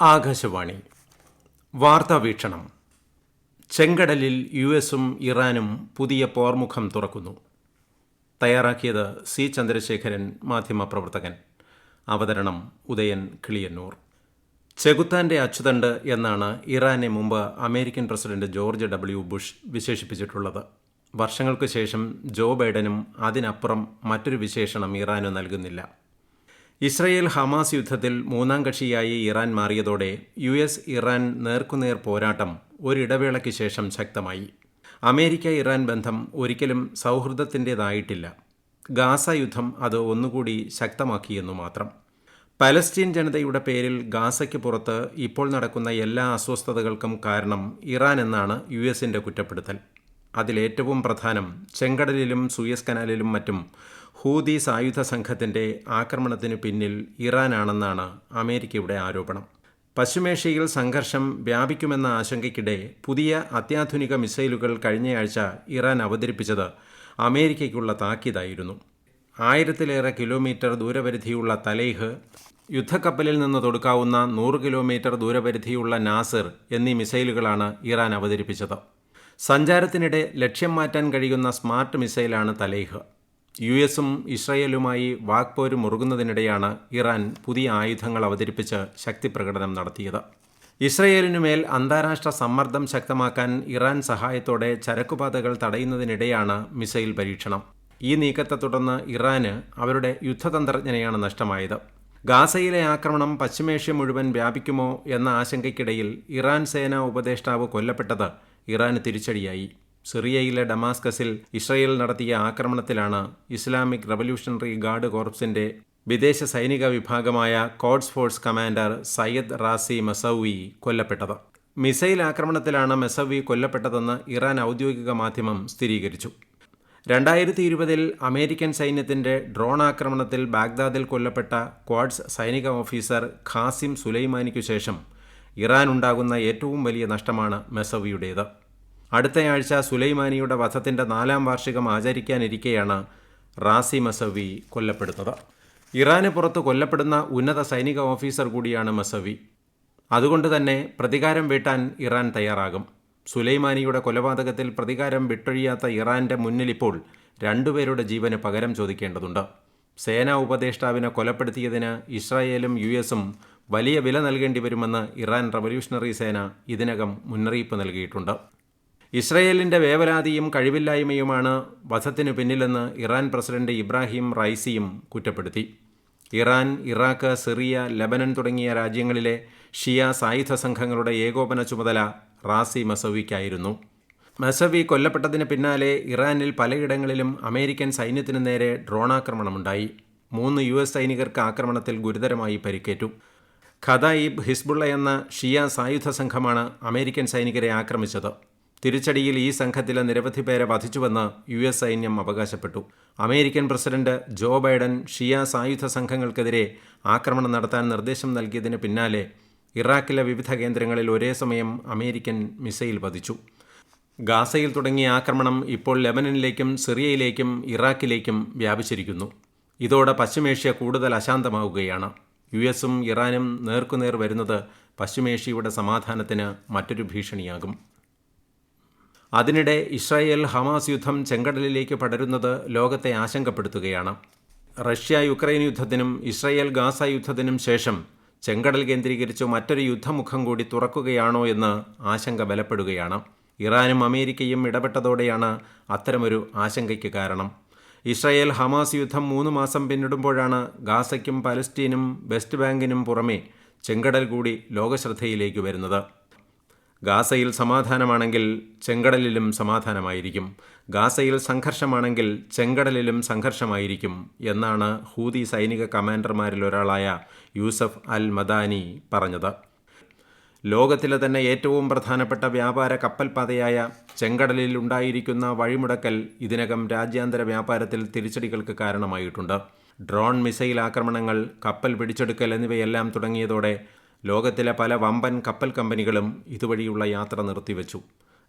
ആകാശവാണി. വാർത്താ വീക്ഷണം. ചെങ്കടലിൽ യു എസും ഇറാനും പുതിയ പോർമുഖം തുറക്കുന്നു. തയ്യാറാക്കിയത് സി ചന്ദ്രശേഖരൻ മാധ്യമപ്രവർത്തകൻ. അവതരണം ഉദയൻ കിളിയന്നൂർ. ചെകുത്താന്റെ അച്ചുതണ്ട് എന്നാണ് ഇറാനെ മുമ്പ് American president George W Bush വിശേഷിപ്പിച്ചിട്ടുള്ളത്. വർഷങ്ങൾക്ക് ശേഷം ജോ ബൈഡനും അതിനപ്പുറം മറ്റൊരു വിശേഷണം ഇറാനു നൽകുന്നില്ല. ഇസ്രയേൽ ഹമാസ് യുദ്ധത്തിൽ മൂന്നാം കക്ഷിയായി ഇറാൻ മാറിയതോടെ യു എസ് ഇറാൻ നേർക്കുനേർ പോരാട്ടം ഒരിടവേളയ്ക്ക് ശേഷം ശക്തമായി. അമേരിക്ക ഇറാൻ ബന്ധം ഒരിക്കലും സൗഹൃദത്തിന്റെതായിട്ടില്ല. ഗാസ യുദ്ധം അത് ഒന്നുകൂടി ശക്തമാക്കിയെന്നു മാത്രം. പലസ്തീൻ ജനതയുടെ പേരിൽ ഗാസയ്ക്ക് പുറത്ത് ഇപ്പോൾ നടക്കുന്ന എല്ലാ അസ്വസ്ഥതകൾക്കും കാരണം ഇറാൻ എന്നാണ് യു എസിന്റെ കുറ്റപ്പെടുത്തൽ. അതിലേറ്റവും പ്രധാനം ചെങ്കടലിലും സൂയസ് കനാലിലും മറ്റും ഹൂതി സായുധ സംഘത്തിന്റെ ആക്രമണത്തിനു പിന്നിൽ ഇറാനാണെന്നാണ് അമേരിക്കയുടെ ആരോപണം. പശ്ചിമേഷ്യയിൽ സംഘർഷം വ്യാപിക്കുമെന്ന ആശങ്കയ്ക്കിടെ പുതിയ അത്യാധുനിക മിസൈലുകൾ കഴിഞ്ഞയാഴ്ച ഇറാൻ അവതരിപ്പിച്ചത് അമേരിക്കയ്ക്കുള്ള താക്കീതായിരുന്നു. ആയിരത്തിലേറെ കിലോമീറ്റർ ദൂരപരിധിയുള്ള തലേഹ് യുദ്ധക്കപ്പലിൽ നിന്ന് തൊടുക്കാവുന്ന നൂറ് കിലോമീറ്റർ ദൂരപരിധിയുള്ള നാസിർ എന്നീ മിസൈലുകളാണ് ഇറാൻ അവതരിപ്പിച്ചത്. സഞ്ചാരത്തിനിടെ ലക്ഷ്യം മാറ്റാൻ കഴിയുന്ന സ്മാർട്ട് മിസൈലാണ് തലേഹ്. യു എസും ഇസ്രയേലുമായി വാക്പോര് മുറുകുന്നതിനിടെയാണ് ഇറാൻ പുതിയ ആയുധങ്ങൾ അവതരിപ്പിച്ച് ശക്തി പ്രകടനം നടത്തിയത്. ഇസ്രയേലിനുമേൽ അന്താരാഷ്ട്ര സമ്മർദ്ദം ശക്തമാക്കാൻ ഇറാൻ സഹായത്തോടെ ചരക്കുപാതകൾ തടയുന്നതിനിടെയാണ് മിസൈൽ പരീക്ഷണം. ഈ നീക്കത്തെ തുടർന്ന് ഇറാന് അവരുടെ യുദ്ധതന്ത്രജ്ഞനെയാണ് നഷ്ടമായത്. ഗാസയിലെ ആക്രമണം പശ്ചിമേഷ്യ മുഴുവൻ വ്യാപിക്കുമോ എന്ന ആശങ്കയ്ക്കിടയിൽ ഇറാൻ സേനാ ഉപദേഷ്ടാവ് കൊല്ലപ്പെട്ടത് ഇറാന് തിരിച്ചടിയായി. സിറിയയിലെ ഡമാസ്കസിൽ ഇസ്രയേൽ നടത്തിയ ആക്രമണത്തിലാണ് ഇസ്ലാമിക് റവല്യൂഷണറി ഗാർഡ് കോർപ്സിന്റെ വിദേശ സൈനിക വിഭാഗമായ Quds force commander Sayyed Razi Mousavi കൊല്ലപ്പെട്ടത്. മിസൈൽ ആക്രമണത്തിലാണ് മെസൌവി കൊല്ലപ്പെട്ടതെന്ന് ഇറാൻ ഔദ്യോഗിക മാധ്യമം സ്ഥിരീകരിച്ചു. രണ്ടായിരത്തി ഇരുപതിൽ അമേരിക്കൻ സൈന്യത്തിന്റെ ഡ്രോൺ ആക്രമണത്തിൽ ബാഗ്ദാദിൽ കൊല്ലപ്പെട്ട ക്വാഡ്സ് സൈനിക ഓഫീസർ ഖാസിം സുലൈമാനിക്കു ശേഷം ഇറാൻ ഉണ്ടാകുന്ന ഏറ്റവും വലിയ നഷ്ടമാണ് മെസവിയുടേത്. അടുത്തയാഴ്ച സുലൈമാനിയുടെ വധത്തിന്റെ നാലാം വാർഷികം ആചരിക്കാനിരിക്കെയാണ് റാസി മസവി കൊല്ലപ്പെടുന്നത്. ഇറാന് പുറത്ത് കൊല്ലപ്പെടുന്ന ഉന്നത സൈനിക ഓഫീസർ കൂടിയാണ് മസവി. അതുകൊണ്ട് തന്നെ പ്രതികാരം വീട്ടാൻ ഇറാൻ തയ്യാറാകും. സുലൈമാനിയുടെ കൊലപാതകത്തിൽ പ്രതികാരം വിട്ടൊഴിയാത്ത ഇറാന്റെ മുന്നിലിപ്പോൾ രണ്ടുപേരുടെ ജീവന് പകരം ചോദിക്കേണ്ടതുണ്ട്. സേനാ ഉപദേഷ്ടാവിനെ കൊലപ്പെടുത്തിയതിന് ഇസ്രായേലും യു എസും വലിയ വില നൽകേണ്ടി വരുമെന്ന് ഇറാൻ റവല്യൂഷണറി സേന ഇതിനകം മുന്നറിയിപ്പ് നൽകിയിട്ടുണ്ട്. ഇസ്രയേലിന്റെ വേവലാതിയും കഴിവില്ലായ്മയുമാണ് വധത്തിനു പിന്നിലെന്ന് ഇറാൻ പ്രസിഡന്റ് ഇബ്രാഹിം റൈസിയും കുറ്റപ്പെടുത്തി. ഇറാൻ ഇറാഖ് സിറിയ ലബനൻ തുടങ്ങിയ രാജ്യങ്ങളിലെ ഷിയ സായുധ സംഘങ്ങളുടെ ഏകോപന ചുമതല റാസി മസവിക്കായിരുന്നു. മസവി കൊല്ലപ്പെട്ടതിന് പിന്നാലെ ഇറാനിൽ പലയിടങ്ങളിലും അമേരിക്കൻ സൈന്യത്തിനു നേരെ ഡ്രോണാക്രമണമുണ്ടായി. മൂന്ന് യു എസ് സൈനികർക്ക് ആക്രമണത്തിൽ ഗുരുതരമായി പരിക്കേറ്റു. ഖദായിബ് ഹിസ്ബുള്ള എന്ന ഷിയ സായുധ സംഘമാണ് അമേരിക്കൻ സൈനികരെ ആക്രമിച്ചത്. തിരിച്ചടിയിൽ ഈ സംഘത്തിലെ നിരവധി പേരെ വധിച്ചുവെന്ന് യു എസ് സൈന്യം അവകാശപ്പെട്ടു. അമേരിക്കൻ പ്രസിഡന്റ് ജോ ബൈഡൻ ഷിയ സായുധ സംഘങ്ങൾക്കെതിരെ ആക്രമണം നടത്താൻ നിർദ്ദേശം നൽകിയതിന് പിന്നാലെ ഇറാഖിലെ വിവിധ കേന്ദ്രങ്ങളിൽ ഒരേ സമയം അമേരിക്കൻ മിസൈൽ പതിച്ചു ഗാസയിൽ തുടങ്ങിയ ആക്രമണം ഇപ്പോൾ ലെബനനിലേക്കും സിറിയയിലേക്കും ഇറാഖിലേക്കും വ്യാപിച്ചിരിക്കുന്നു. ഇതോടെ പശ്ചിമേഷ്യ കൂടുതൽ അശാന്തമാവുകയാണ്. യു എസും ഇറാനും നേർക്കുനേർ വരുന്നത് പശ്ചിമേഷ്യയുടെ സമാധാനത്തിന് മറ്റൊരു ഭീഷണിയാകും. അതിനിടെ ഇസ്രായേൽ ഹമാസ് യുദ്ധം ചെങ്കടലിലേക്ക് പടരുന്നത് ലോകത്തെ ആശങ്കപ്പെടുത്തുകയാണ്. റഷ്യ യുക്രൈൻ യുദ്ധത്തിനും ഇസ്രായേൽ ഗാസ യുദ്ധത്തിനും ശേഷം ചെങ്കടൽ കേന്ദ്രീകരിച്ച് മറ്റൊരു യുദ്ധമുഖം കൂടി തുറക്കുകയാണോ എന്ന് ആശങ്ക ബലപ്പെടുകയാണ്. ഇറാനും അമേരിക്കയും ഇടപെട്ടതോടെയാണ് അത്തരമൊരു ആശങ്കയ്ക്ക് കാരണം. ഇസ്രായേൽ ഹമാസ് യുദ്ധം മൂന്ന് മാസം പിന്നിടുമ്പോഴാണ് ഗാസയ്ക്കും പലസ്റ്റീനും വെസ്റ്റ് ബാങ്കിനും പുറമെ ചെങ്കടൽ കൂടി ലോകശ്രദ്ധയിലേക്ക് വരുന്നത്. ഗാസയിൽ സമാധാനമാണെങ്കിൽ ചെങ്കടലിലും സമാധാനമായിരിക്കും. ഗാസയിൽ സംഘർഷമാണെങ്കിൽ ചെങ്കടലിലും സംഘർഷമായിരിക്കും എന്നാണ് ഹൂതി സൈനിക കമാൻഡർമാരിൽ ഒരാളായ യൂസഫ് അൽ മദാനി പറഞ്ഞത്. ലോകത്തിലെ തന്നെ ഏറ്റവും പ്രധാനപ്പെട്ട വ്യാപാര കപ്പൽപാതയായ ചെങ്കടലിൽ ഉണ്ടായിരിക്കുന്ന വഴിമുടക്കൽ ഇതിനകം രാജ്യാന്തര വ്യാപാരത്തിൽ തിരിച്ചടികൾക്ക് കാരണമായിട്ടുണ്ട്. ഡ്രോൺ മിസൈൽ ആക്രമണങ്ങൾ കപ്പൽ പിടിച്ചെടുക്കൽ എന്നിവയെല്ലാം തുടങ്ങിയതോടെ ലോകത്തിലെ പല വമ്പൻ കപ്പൽ കമ്പനികളും ഇതുവഴിയുള്ള യാത്ര നിർത്തിവെച്ചു.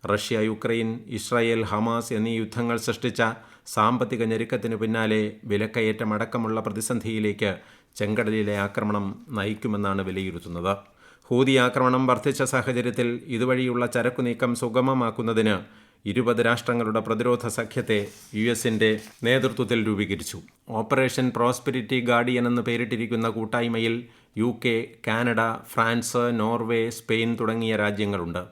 റഷ്യ യുക്രൈൻ ഇസ്രായേൽ ഹമാസ് എന്നീ യുദ്ധങ്ങൾ സൃഷ്ടിച്ച സാമ്പത്തിക ഞെരുക്കത്തിന് പിന്നാലെ വിലക്കയറ്റം അടക്കമുള്ള പ്രതിസന്ധിയിലേക്ക് ചെങ്കടലിലെ ആക്രമണം നയിക്കുമെന്നാണ് വിലയിരുത്തുന്നത്. ഹൂതി ആക്രമണം വർദ്ധിച്ച സാഹചര്യത്തിൽ ഇതുവഴിയുള്ള ചരക്കു നീക്കം സുഗമമാക്കുന്നതിന് ഇരുപത് രാഷ്ട്രങ്ങളുടെ പ്രതിരോധ സഖ്യത്തെ യു എസിന്റെ നേതൃത്വത്തിൽ രൂപീകരിച്ചു. ഓപ്പറേഷൻ പ്രോസ്പെരിറ്റി ഗാർഡിയൻ എന്ന് പേരിട്ടിരിക്കുന്ന കൂട്ടായ്മയിൽ U K Canada France Norway Spain തുടങ്ങിയ രാജ്യങ്ങളുണ്ട്.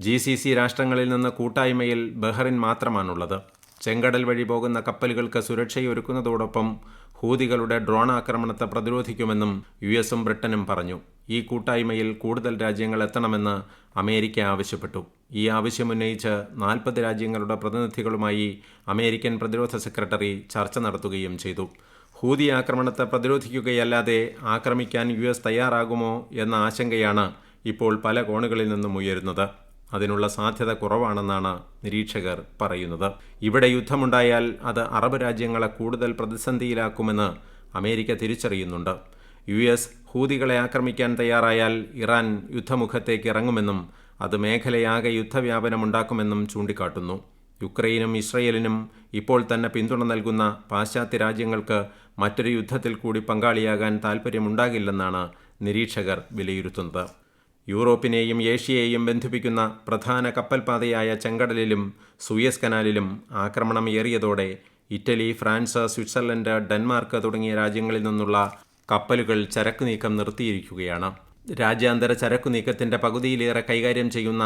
ജി സി സി രാഷ്ട്രങ്ങളിൽ നിന്ന് കൂട്ടായ്മയിൽ ബഹ്റിൻ മാത്രമാണുള്ളത്. ചെങ്കടൽ വഴി പോകുന്ന കപ്പലുകൾക്ക് സുരക്ഷയൊരുക്കുന്നതോടൊപ്പം ഹൂതികളുടെ ഡ്രോൺ ആക്രമണത്തെ പ്രതിരോധിക്കുമെന്നും യു എസും ബ്രിട്ടനും പറഞ്ഞു. ഈ കൂട്ടായ്മയിൽ കൂടുതൽ രാജ്യങ്ങൾ എത്തണമെന്ന് അമേരിക്ക ആവശ്യപ്പെട്ടു. ഈ ആവശ്യമുന്നയിച്ച് നാൽപ്പത് രാജ്യങ്ങളുടെ പ്രതിനിധികളുമായി അമേരിക്കൻ പ്രതിരോധ സെക്രട്ടറി ചർച്ച നടത്തുകയും ചെയ്തു. ഹൂതി ആക്രമണത്തെ പ്രതിരോധിക്കുകയല്ലാതെ ആക്രമിക്കാൻ യു എസ് തയ്യാറാകുമോ എന്ന ആശങ്കയാണ് ഇപ്പോൾ പല കോണുകളിൽ നിന്നും ഉയരുന്നത്. അതിനുള്ള സാധ്യത കുറവാണെന്നാണ് നിരീക്ഷകർ പറയുന്നത്. ഇവിടെ യുദ്ധമുണ്ടായാൽ അത് അറബ് രാജ്യങ്ങളെ കൂടുതൽ പ്രതിസന്ധിയിലാക്കുമെന്ന് അമേരിക്ക തിരിച്ചറിയുന്നുണ്ട്. യു എസ് ഹൂതികളെ ആക്രമിക്കാൻ തയ്യാറായാൽ ഇറാൻ യുദ്ധമുഖത്തേക്ക് ഇറങ്ങുമെന്നും അത് മേഖലയാകെ യുദ്ധവ്യാപനമുണ്ടാക്കുമെന്നും ചൂണ്ടിക്കാട്ടുന്നു. യുക്രൈനും ഇസ്രയേലിനും ഇപ്പോൾ തന്നെ പിന്തുണ നൽകുന്ന പാശ്ചാത്യ രാജ്യങ്ങൾക്ക് മറ്റൊരു യുദ്ധത്തിൽ കൂടി പങ്കാളിയാകാൻ താൽപ്പര്യമുണ്ടാകില്ലെന്നാണ് നിരീക്ഷകർ വിലയിരുത്തുന്നത്. യൂറോപ്പിനെയും ഏഷ്യയെയും ബന്ധിപ്പിക്കുന്ന പ്രധാന കപ്പൽപാതയായ ചെങ്കടലിലും സൂയസ് കനാലിലും ആക്രമണം ഏറിയതോടെ ഇറ്റലി ഫ്രാൻസ് സ്വിറ്റ്സർലൻഡ് ഡെൻമാർക്ക് തുടങ്ങിയ രാജ്യങ്ങളിൽ നിന്നുള്ള കപ്പലുകൾ ചരക്ക് നീക്കം നിർത്തിയിരിക്കുകയാണ്. രാജ്യാന്തര ചരക്കു നീക്കത്തിന്റെ പകുതിയിലേറെ കൈകാര്യം ചെയ്യുന്ന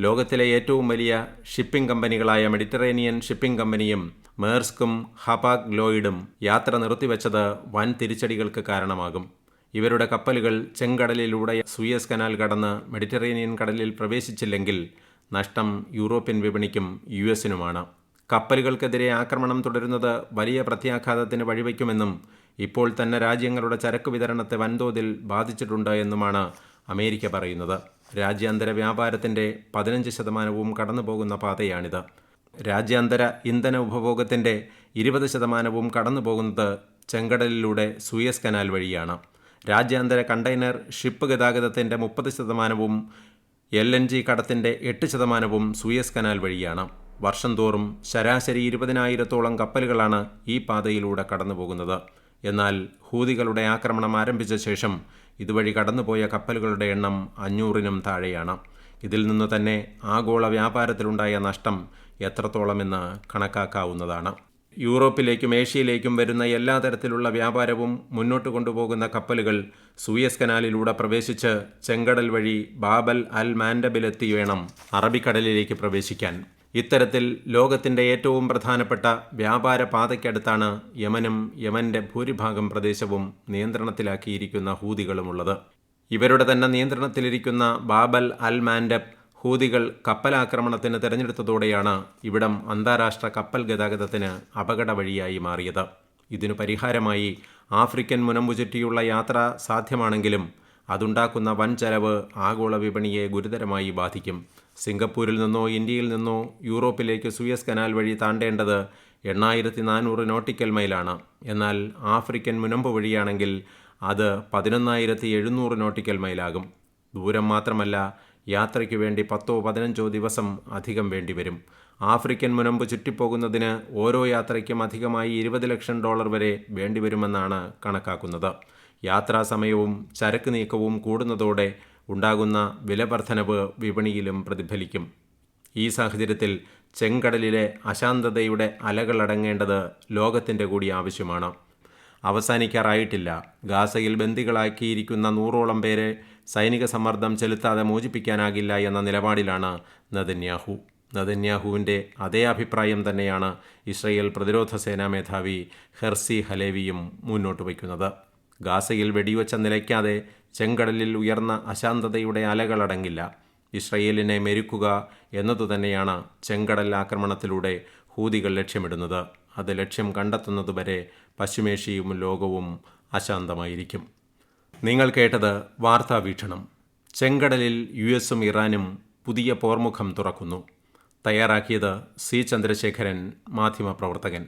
ലോകത്തിലെ ഏറ്റവും വലിയ ഷിപ്പിംഗ് കമ്പനികളായ മെഡിറ്ററേനിയൻ ഷിപ്പിംഗ് കമ്പനിയും മേഴ്സ്കും ഹപാഗ് ലോയിഡും യാത്ര നിർത്തിവെച്ചത് വൻ തിരിച്ചടികൾക്ക് കാരണമാകും. ഇവരുടെ കപ്പലുകൾ ചെങ്കടലിലൂടെ സുയസ് കനാൽ കടന്ന് മെഡിറ്ററേനിയൻ കടലിൽ പ്രവേശിച്ചില്ലെങ്കിൽ നഷ്ടം യൂറോപ്യൻ വിപണിക്കും യു എസിനുമാണ്. കപ്പലുകൾക്കെതിരെ ആക്രമണം തുടരുന്നത് വലിയ പ്രത്യാഘാതത്തിന് വഴിവെക്കുമെന്നും ഇപ്പോൾ തന്നെ രാജ്യങ്ങളുടെ ചരക്ക് വിതരണത്തെ വൻതോതിൽ ബാധിച്ചിട്ടുണ്ട് എന്നുമാണ് അമേരിക്ക പറയുന്നത്. രാജ്യാന്തര വ്യാപാരത്തിന്റെ പതിനഞ്ച് ശതമാനവും കടന്നുപോകുന്ന പാതയാണിത്. രാജ്യാന്തര ഇന്ധന ഉപഭോഗത്തിന്റെ ഇരുപത് ശതമാനവും കടന്നുപോകുന്നത് ചെങ്കടലിലൂടെ സുയസ് കനാൽ വഴിയാണ്. രാജ്യാന്തര കണ്ടെയ്നർ ഷിപ്പ് ഗതാഗതത്തിന്റെ മുപ്പത് ശതമാനവും എൽ എൻ ജി കടത്തിന്റെ എട്ട് ശതമാനവും സൂയസ് കനാൽ വഴിയാണ്. വർഷം തോറും ശരാശരി ഇരുപതിനായിരത്തോളം കപ്പലുകളാണ് ഈ പാതയിലൂടെ കടന്നുപോകുന്നത്. എന്നാൽ ഹൂതികളുടെ ആക്രമണം ആരംഭിച്ച ശേഷം ഇതുവഴി കടന്നുപോയ കപ്പലുകളുടെ എണ്ണം അഞ്ഞൂറിനും താഴെയാണ്. ഇതിൽ നിന്ന് തന്നെ ആഗോള വ്യാപാരത്തിലുണ്ടായ നഷ്ടം എത്രത്തോളമെന്ന് കണക്കാക്കാവുന്നതാണ്. യൂറോപ്പിലേക്കും ഏഷ്യയിലേക്കും വരുന്ന എല്ലാ തരത്തിലുള്ള വ്യാപാരവും മുന്നോട്ട് കൊണ്ടുപോകുന്ന കപ്പലുകൾ സൂയസ് കനാലിലൂടെ പ്രവേശിച്ച് ചെങ്കടൽ വഴി ബാബൽ അൽ മാൻഡബിലെത്തി വേണം അറബിക്കടലിലേക്ക് പ്രവേശിക്കാൻ. ഇത്തരത്തിൽ ലോകത്തിന്റെ ഏറ്റവും പ്രധാനപ്പെട്ട വ്യാപാര പാതയ്ക്കടുത്താണ് യമനും യമന്റെ ഭൂരിഭാഗം പ്രദേശവും നിയന്ത്രണത്തിലാക്കിയിരിക്കുന്ന ഹൂതികളുമുള്ളത്. ഇവരുടെ തന്നെ നിയന്ത്രണത്തിലിരിക്കുന്ന ബാബൽ അൽ മാൻഡബ് ഹൂതികൾ കപ്പലാക്രമണത്തിന് തിരഞ്ഞെടുത്തതോടെയാണ് ഇവിടം അന്താരാഷ്ട്ര കപ്പൽ ഗതാഗതത്തിന് അപകട വഴിയായി മാറിയത്. ഇതിനു പരിഹാരമായി ആഫ്രിക്കൻ മുനമ്പു ചുറ്റിയുള്ള യാത്ര സാധ്യമാണെങ്കിലും അതുണ്ടാക്കുന്ന വൻ ചെലവ് ആഗോള വിപണിയെ ഗുരുതരമായി ബാധിക്കും. സിംഗപ്പൂരിൽ നിന്നോ ഇന്ത്യയിൽ നിന്നോ യൂറോപ്പിലേക്ക് സുയസ് കനാൽ വഴി താണ്ടേണ്ടത് എണ്ണായിരത്തി നാനൂറ് നോട്ടിക്കൽ മൈലാണ്. എന്നാൽ ആഫ്രിക്കൻ മുനമ്പ് വഴിയാണെങ്കിൽ അത് പതിനൊന്നായിരത്തി എഴുന്നൂറ് നോട്ടിക്കൽ മൈലാകും. ദൂരം മാത്രമല്ല യാത്രയ്ക്ക് വേണ്ടി പത്തോ പതിനഞ്ചോ ദിവസം അധികം വേണ്ടിവരും. ആഫ്രിക്കൻ മുനമ്പ് ചുറ്റിപ്പോകുന്നതിന് ഓരോ യാത്രയ്ക്കും അധികമായി ഇരുപത് ലക്ഷം ഡോളർ വരെ വേണ്ടിവരുമെന്നാണ് കണക്കാക്കുന്നത്. യാത്രാ സമയവും ചരക്ക് നീക്കവും കൂടുന്നതോടെ ഉണ്ടാകുന്ന വിലവർധനവ് വിപണിയിലും പ്രതിഫലിക്കും. ഈ സാഹചര്യത്തിൽ ചെങ്കടലിലെ അശാന്തതയുടെ അലകളടങ്ങേണ്ടത് ലോകത്തിന്റെ കൂടി ആവശ്യമാണ്. അവസാനിക്കാറായിട്ടില്ല. ഗാസയിൽ ബന്ദികളാക്കിയിരിക്കുന്ന നൂറോളം പേരെ സൈനിക സമ്മർദ്ദം ചെലുത്താതെ മോചിപ്പിക്കാനാകില്ല എന്ന നിലപാടിലാണ് നദന്യാഹു. നദന്യാഹുവിന്റെ അതേ അഭിപ്രായം തന്നെയാണ് ഇസ്രയേൽ പ്രതിരോധ സേനാ മേധാവി ഹെർസി ഹലേവിയും മുന്നോട്ട് വയ്ക്കുന്നത്. ഗാസയിൽ വെടിവെച്ച നിലയ്ക്കാതെ ചെങ്കടലിൽ ഉയർന്ന അശാന്തതയുടെ അലകളടങ്ങില്ല ഇസ്രയേലിനെ മെരുക്കുക എന്നതുതന്നെയാണ് ചെങ്കടൽ ആക്രമണത്തിലൂടെ ഹൂതികൾ ലക്ഷ്യമിടുന്നത്. അത് ലക്ഷ്യം കണ്ടെത്തുന്നതുവരെ പശ്ചിമേഷ്യയും ലോകവും അശാന്തമായിരിക്കും. നിങ്ങൾ കേട്ടത് വാർത്താ വീക്ഷണം. ചെങ്കടലിൽ യു എസും ഇറാനും പുതിയ പോർമുഖം തുറക്കുന്നു. തയ്യാറാക്കിയത് സി ചന്ദ്രശേഖരൻ മാധ്യമപ്രവർത്തകൻ.